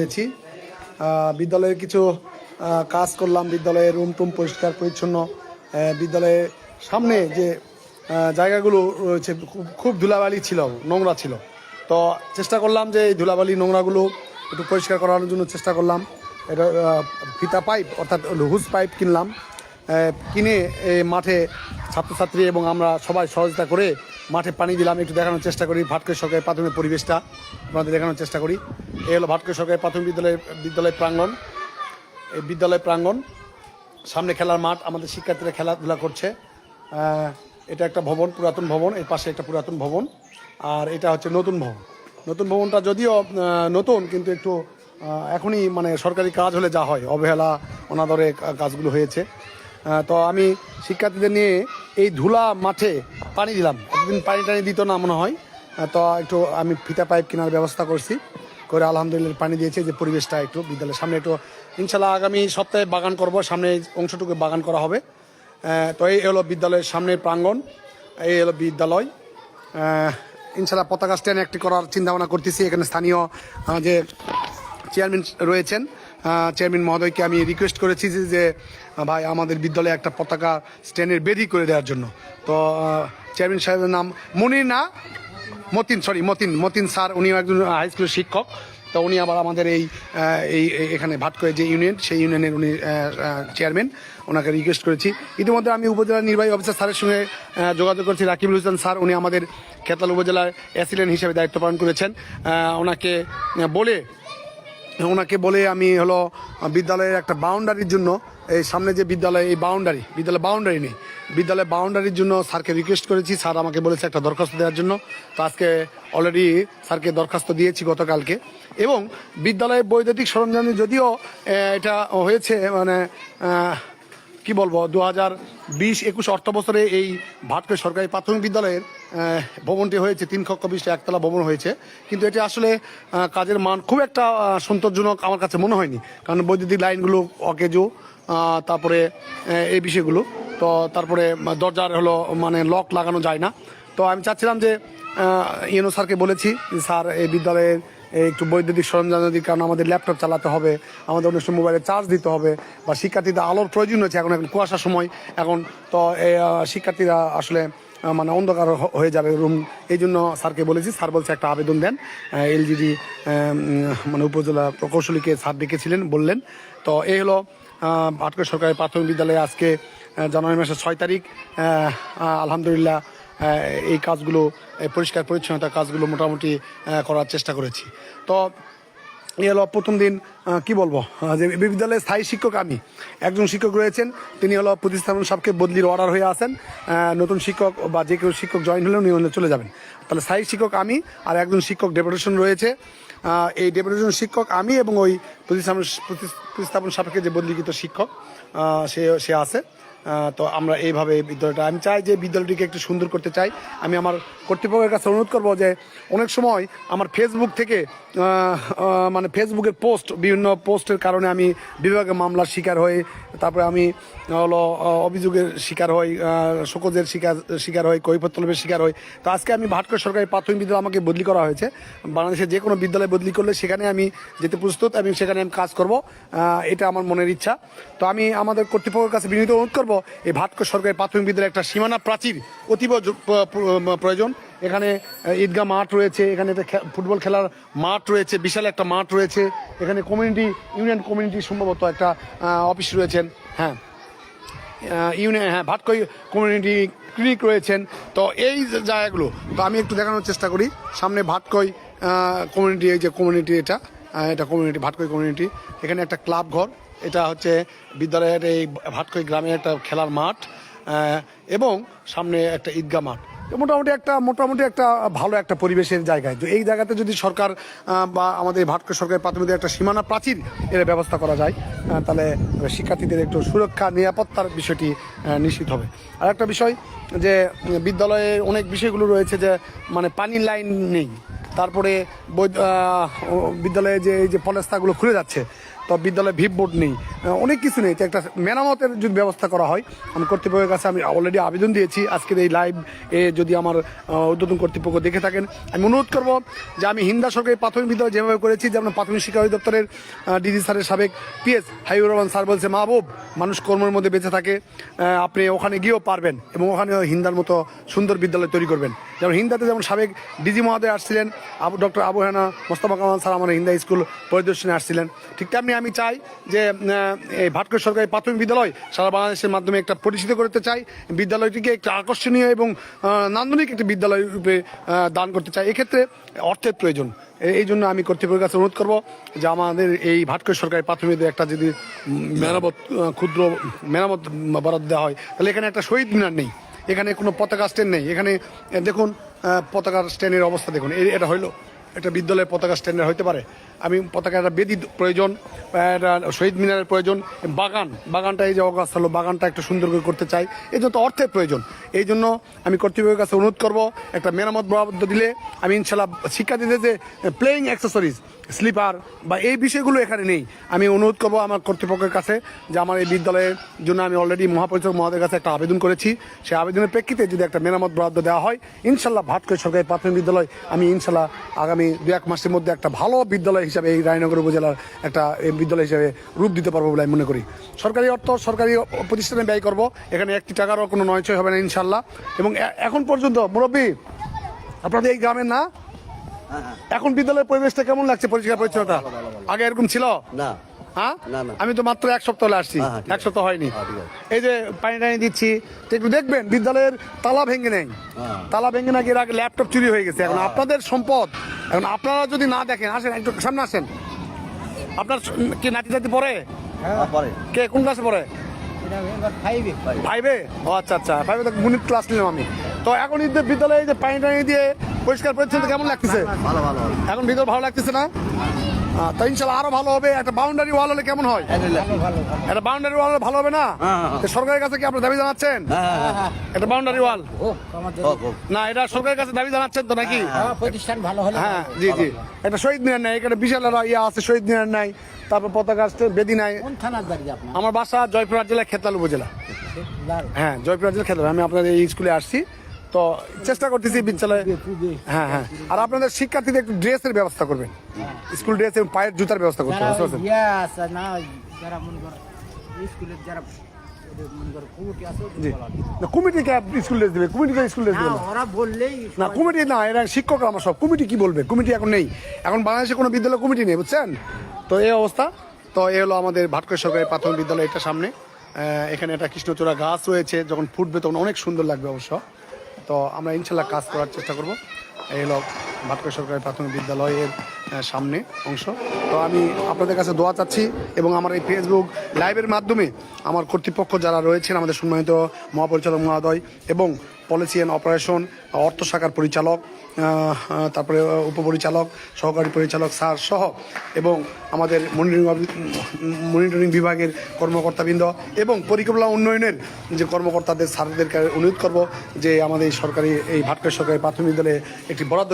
আহ, বিদ্যালয়ের কিছু কাজ করলাম বিদ্যালয়ের রুম টুম পরিষ্কার পরিচ্ছন্ন। বিদ্যালয়ের সামনে যে জায়গাগুলো রয়েছে খুব ধুলাবালি ছিল নোংরা ছিল। তো চেষ্টা করলাম যে এই ধুলাবালি নোংরাগুলো একটু পরিষ্কার করানোর জন্য চেষ্টা করলাম। এটা ফিতা পাইপ অর্থাৎ হুজ পাইপ কিনলাম। কিনে মাঠে ছাত্রছাত্রী এবং আমরা সবাই সহযোগিতা করে মাঠে পানি দিলাম, একটু দেখানোর চেষ্টা করি ভাটকের সরকারি প্রাথমিক পরিবেশটা। আপনাদের দেখানোর চেষ্টা করি। এই হলো ভাটকের সরকারি প্রাথমিক বিদ্যালয়ের বিদ্যালয় প্রাঙ্গণ। এই বিদ্যালয় প্রাঙ্গণ, সামনে খেলার মাঠ, আমাদের শিক্ষার্থীরা খেলাধুলা করছে। এটা একটা ভবন, পুরাতন ভবন, এর পাশে একটা পুরাতন ভবন। আর এটা হচ্ছে নতুন ভবন। নতুন ভবনটা যদিও নতুন, কিন্তু একটু এখনই মানে সরকারি কাজ হলে যা হয়, অবহেলা, অনাদরে কাজগুলো হয়েছে। তো আমি শিক্ষার্থীদের নিয়ে এই ধুলা মাঠে পানি দিলাম। এতদিন পানি টানি দিত না মনে হয়। তো একটু আমি ফিতা পাইপ কেনার ব্যবস্থা করছি। করে আলহামদুলিল্লাহ পানি দিয়েছে যে পরিবেশটা একটু বিদ্যালয়ের সামনে একটু ইনশাল্লাহ আগামী সপ্তাহে বাগান করব, সামনে অংশটুকু বাগান করা হবে। তো এই হলো বিদ্যালয়ের সামনে প্রাঙ্গণ, এই হলো বিদ্যালয়। ইনশাল্লাহ পতাকা স্ট্যান্ড একটি করার চিন্তা ভাবনা করতেছি। এখানে স্থানীয় যে চেয়ারম্যান রয়েছেন চেয়ারম্যান মহোদয়কে আমি রিকোয়েস্ট করেছি যে ভাই, আমাদের বিদ্যালয়ে একটা পতাকা স্ট্যান্ডের বেদি করে দেওয়ার জন্য। তো চেয়ারম্যান সাহেবের নাম মনির না মতিন সরি মতিন মতিন স্যার, উনিও একজন হাই স্কুলের শিক্ষক। তো উনি আবার আমাদের এই এই এখানে ভাটকয়ে যে ইউনিয়ন, সেই ইউনিয়নের উনি চেয়ারম্যান ওনাকে রিকোয়েস্ট করেছি। ইতিমধ্যে আমি উপজেলা নির্বাহী অফিসার স্যারের সঙ্গে যোগাযোগ করেছি। রাকিবুল হোসেন স্যার, উনি আমাদের খেতাল উপজেলার অ্যাসিডেন্ট হিসেবে দায়িত্ব পালন করেছেন। ওনাকে বলে ওনাকে বলে আমি হলো বিদ্যালয়ের একটা বাউন্ডারির জন্য, এই সামনে যে বিদ্যালয়, এই বাউন্ডারি বিদ্যালয় বাউন্ডারি নেই। বিদ্যালয়ের বাউন্ডারির জন্য স্যারকে রিকোয়েস্ট করেছি, স্যার আমাকে বলেছে একটা দরখাস্ত দেওয়ার জন্য। তো আজকে অলরেডি স্যারকে দরখাস্ত দিয়েছি গতকালকে। এবং বিদ্যালয়ের বৈদ্যুতিক সরঞ্জাম যদিও এটা হয়েছে মানে কি বলব দু হাজার বিশ একুশ অর্থ বছরে এই ভাটকে সরকারি প্রাথমিক বিদ্যালয়ের ভবনটি হয়েছে, তিন কক্ষ বিশিষ্ট একতলা ভবন হয়েছে। কিন্তু এটি আসলে কাজের মান খুব একটা সন্তোষজনক আমার কাছে মনে হয়নি। কারণ বৈদ্যুতিক লাইনগুলো অকেজো তারপরে এই বিষয়গুলো। তো তারপরে দরজার হলো মানে লক লাগানো যায় না। তো আমি চাচ্ছিলাম যে ইয়েনো স্যারকে বলেছি স্যার, এই বিদ্যালয়ের একটু বৈদ্যুতিক সরঞ্জাম যদি কারণ আমাদের ল্যাপটপ চালাতে হবে, আমাদের অনেক সময় মোবাইলে চার্জ দিতে হবে, বা শিক্ষার্থীদের আলোর প্রয়োজন হচ্ছে এখন এখন কুয়াশার সময়, এখন তো শিক্ষার্থীরা আসলে মানে অন্ধকার হয়ে যাবে রুম এই জন্য স্যারকে বলেছি, স্যার বলছে একটা আবেদন দেন এলজিডি মানে উপজেলা প্রকৌশলীকে স্যার ডেকেছিলেন, বললেন। তো এই হলো আটকে সরকারি প্রাথমিক বিদ্যালয়ে আজকে জানুয়ারি মাসের ছয় তারিখ আলহামদুলিল্লাহ এই কাজগুলো পরিষ্কার পরিচ্ছন্নতা কাজগুলো মোটামুটি করার চেষ্টা করেছি। তো হলো প্রথম দিন কি বলব? যে এই বিদ্যালয়ের স্থায়ী শিক্ষক আমি। একজন শিক্ষক রয়েছেন, তিনি হলো প্রতিস্থাপন সাহেবকে বদলির অর্ডার হয়ে আসেন। নতুন শিক্ষক বা যে কেউ শিক্ষক জয়েন হলে উনি চলে যাবেন। তাহলে স্থায়ী শিক্ষক আমি আর একজন শিক্ষক ডেপুটেশন রয়েছে। এই ডেপুটেশন শিক্ষক আমি এবং ওই প্রতিস্থাপন প্রতিস্থাপন সাপেক্ষে যে বদলিকৃত শিক্ষক সে সে আছে। তো আমরা এইভাবে এই বিদ্যালয়টা আমি চাই যে বিদ্যালয়টিকে একটু সুন্দর করতে চাই। আমি আমার কর্তৃপক্ষের কাছে অনুরোধ করব যে অনেক সময় আমার ফেসবুক থেকে মানে ফেসবুকের পোস্ট বিভিন্ন পোস্টের কারণে আমি বিভাগে মামলার শিকার হই, তারপরে আমি হলো অভিযোগের শিকার হই শোকজের শিকার শিকার হই কৈফতলবের শিকার হই। তো আজকে আমি ভাটকর সরকারি প্রাথমিক বিদ্যালয় আমাকে বদলি করা হয়েছে। বাংলাদেশের যে কোনো বিদ্যালয়ে বদলি করলে সেখানে আমি যেতে প্রস্তুত এবং সেখানে আমি কাজ করব। এটা আমার মনের ইচ্ছা। তো আমি আমাদের কর্তৃপক্ষের কাছে বিনীত অনুরোধ করব এই ভাটকর সরকারি প্রাথমিক বিদ্যালয়ের একটা সীমানা প্রাচীর, অতীব প্রয়োজন। এখানে ঈদগাহ মাঠ রয়েছে, এখানে ফুটবল খেলার মাঠ রয়েছে, বিশাল একটা মাঠ রয়েছে। এখানে কমিউনিটি ইউনিয়ন কমিউনিটি সম্ভবত একটা অফিস রয়েছেন। হ্যাঁ। ইউনিয়ন হ্যাঁ ভাটকই কমিউনিটি ক্লিনিক রয়েছেন। তো এই জায়গাগুলো, তো আমি একটু দেখানোর চেষ্টা করি। সামনে ভাটকই কমিউনিটি এই যে কমিউনিটি এটা এটা কমিউনিটি ভাটকই কমিউনিটি এখানে একটা ক্লাব ঘর এটা হচ্ছে বিদ্যালয়ের এই ভাটকই গ্রামে একটা খেলার মাঠ এবং সামনে একটা ঈদগা মাঠ। মোটামুটি একটা মোটামুটি একটা ভালো একটা পরিবেশের জায়গায়। তো এই জায়গাতে যদি সরকার বা আমাদের ভাটক সরকারের প্রাথমিক একটা সীমানা প্রাচীর এর ব্যবস্থা করা যায় তাহলে শিক্ষার্থীদের একটু সুরক্ষা, নিরাপত্তার বিষয়টি নিশ্চিত হবে। আর একটা বিষয় যে, বিদ্যালয়ে অনেক বিষয়গুলো রয়েছে যে মানে পানির লাইন নেই। তারপরে বিদ্যালয়ে যে, এই যে পলেস্তাগুলো খুলে যাচ্ছে তো বিদ্যালয়ে ভিপ বোর্ড নেই। অনেক কিছু নেই। একটা মেরামতের যদি ব্যবস্থা করা হয়, আমি কর্তৃপক্ষের কাছে আমি অলরেডি আবেদন দিয়েছি। আজকের এই লাইভ এ যদি আমার ঊর্ধ্বতন কর্তৃপক্ষ দেখে থাকেন, আমি অনুরোধ করব যে আমি হিন্দা সরকারি প্রাথমিক বিদ্যালয় যেভাবে করেছি, যেমন প্রাথমিক শিক্ষা অধিদপ্তরের ডিজি স্যারের সাবেক পিএস হাইবুর রহমান স্যার বলছে, মাহবুব, মানুষ কর্মের মধ্যে বেঁচে থাকে আপনি ওখানে গিয়েও পারবেন এবং ওখানে হিন্দার মতো সুন্দর বিদ্যালয় তৈরি করবেন। যেমন হিন্দাতে যেমন সাবেক ডিজি মহোদয় আসছিলেন, আবু, ডক্টর আবু হানা মোস্তফা কামাল স্যার, আমার হিন্দা স্কুল পরিদর্শনে আসছিলেন, ঠিক তেমনি আমি চাই যে এই ভাটকর সরকারি প্রাথমিক বিদ্যালয় সারা বাংলাদেশের মাধ্যমে একটা পরিচিত করতে চাই বিদ্যালয়টিকে একটা আকর্ষণীয় এবং নান্দনিক একটি বিদ্যালয় রূপে দান করতে চাই। এক্ষেত্রে অর্থের প্রয়োজন। এই জন্য আমি কর্তৃপক্ষের কাছে অনুরোধ করব যে আমাদের এই ভাটকর সরকারি প্রাথমিক একটা যদি মেরামত ক্ষুদ্র মেরামত বরাদ্দ দেওয়া হয় তাহলে এখানে একটা শহীদ মিনার নেই। এখানে কোনো পতাকা স্ট্যান্ড নেই। এখানে দেখুন আহ, পতাকার স্ট্যান্ডের অবস্থা দেখুন। এটা হইল একটা বিদ্যালয়ের পতাকা স্ট্যান্ডার্ড হতে পারে। আমি পতাকা একটা বেদি প্রয়োজন একটা শহীদ মিনারের প্রয়োজন, বাগান, বাগানটা এই যে অগাছ হলো, বাগানটা একটু সুন্দর করে করতে চাই। এই জন্য তো অর্থের প্রয়োজন। এই জন্য আমি কর্তৃপক্ষের কাছে অনুরোধ করব, একটা মেরামত বরাদ্দ দিলে আমি ইনশাল্লাহ শিক্ষার্থীদের যে প্লেয়িং অ্যাক্সেসরিজ স্লিপার বা এই বিষয়গুলো এখানে নেই। আমি অনুরোধ করব আমার কর্তৃপক্ষের কাছে যে আমার এই বিদ্যালয়ের জন্য আমি অলরেডি মহাপরিচালক মহোদয়ের কাছে একটা আবেদন করেছি। সেই আবেদনের প্রেক্ষিতে যদি একটা মেরামত বরাদ্দ দেওয়া হয় ইনশাল্লাহ ভাটকই সরকারি প্রাথমিক বিদ্যালয় আমি ইনশাল্লাহ আগামী দু এক মাসের মধ্যে একটা ভালো বিদ্যালয় হিসাবে এই রায়নগর উপজেলার একটা বিদ্যালয় হিসাবে রূপ দিতে পারব বলে আমি মনে করি। সরকারি অর্থ সরকারি প্রতিষ্ঠানে ব্যয় করব। এখানে একটি টাকারও কোনো নয় ছয় হবে না ইনশাল্লাহ এবং এখন পর্যন্ত মুরব্বী আপনাদের এই গ্রামের না? এখন বিদ্যালয়ের পরিবেশটা কেমন লাগছে পরিষ্কার পরিচ্ছন্নতা? আগে এরকম ছিল? না। হ্যাঁ? না, না। আমি তো মাত্র এক সপ্তাহ আসছি। এক সপ্তাহ হয়নি। হ্যাঁ। এই যে পানি টানি দিচ্ছি একটু দেখবেন বিদ্যালয়ের তালা ভেঙে নেই। হ্যাঁ। তালা ভেঙে নাকি এর আগে ল্যাপটপ চুরি হয়ে গেছে। এখন আপনাদের সম্পদ। এখন আপনারা যদি না দেখেন আসেন একটু সামনে আসেন। আপনার কি নাতি পড়ে? হ্যাঁ, পরে কে কোন ক্লাসে পড়ে? ফাইভে ও আচ্ছা আচ্ছা। ফাইভে তো গণিত ক্লাস নিলাম আমি। তো এখন ঈদের বিদ্যালয়ে যে পানি টানি দিয়ে পরিষ্কার পরিচ্ছন্ন কেমন লাগতেছে? ভালো ভালো ভালো। এখন ভিতর ভালো লাগতেছে না? তো ইনশাল্লাহ আরও ভালো হবে। একটা বাউন্ডারি ওয়াল হলে কেমন হয়? একটা বাউন্ডারি ওয়াল হলে ভালো হবে না? হ্যাঁ, হ্যাঁ। সরকারের কাছে কি আপনার দাবি জানাচ্ছেন? হ্যাঁ হ্যাঁ হ্যাঁ একটা বাউন্ডারি ওয়াল। না এটা সরকারের কাছে দাবি জানাচ্ছেন তো নাকি? প্রতিষ্ঠান ভালো হলে হ্যাঁ জি জি। একটা শহীদ মিনার নাই এখানে বিশাল একটা ইয়ে আছে শহীদ মিনার নাই তারপর পতাকা বেদি নাই। আমার বাসা জয়পুরহাট জেলা খেতাল উপজেলা। হ্যাঁ জয়পুরহাট জেলা খেতাল। আমি আপনাদের এই স্কুলে আসছি। তো চেষ্টা করতেছি বিদ্যালয়ে। হ্যাঁ হ্যাঁ। আর আপনাদের শিক্ষার্থীদের একটু ড্রেসের ব্যবস্থা করবেন। স্কুল ড্রেস এবং পায়ের জুতার ব্যবস্থা করতে হবে বুঝতে পারছেন? স্কুল ড্রেস দেবে স্কুল ড্রেস না দেবে ওরা বললেই না কমিটি না এরা আমার সব। কমিটি কি বলবে? কমিটি এখন নেই। এখন বাংলাদেশে কোনো বিদ্যালয় কমিটি নেই বুঝছেন? তো এই অবস্থা। তো এই হলো আমাদের ভাটকর সরকারি প্রাথমিক বিদ্যালয় এটা সামনে। আহ, এখানে একটা কৃষ্ণচূড়া গাছ রয়েছে যখন ফুটবে তখন অনেক সুন্দর লাগবে অবশ্য। তো আমরা ইনশাল্লাহ কাজ করার চেষ্টা করব। এই হলো ভাটকর সরকারি প্রাথমিক বিদ্যালয়ের সামনে অংশ। তো আমি আপনাদের কাছে দোয়া চাচ্ছি এবং আমার এই ফেসবুক লাইভের মাধ্যমে আমার কর্তৃপক্ষ যারা রয়েছেন, আমাদের সম্মানিত মহাপরিচালক মহোদয় এবং পলিসি অ্যান্ড অপারেশন অর্থ শাখার পরিচালক তারপরে উপপরিচালক, সহকারী পরিচালক স্যার সহ এবং আমাদের মনিটরিং মনিটরিং বিভাগের কর্মকর্তাবৃন্দ এবং পরিকল্পনা উন্নয়নের যে কর্মকর্তাদের, স্যারদেরকে অনুরোধ করব যে আমাদের সরকারি, এই ভাটকের সরকারি প্রাথমিক বিদ্যালয়ে একটি বরাদ্দ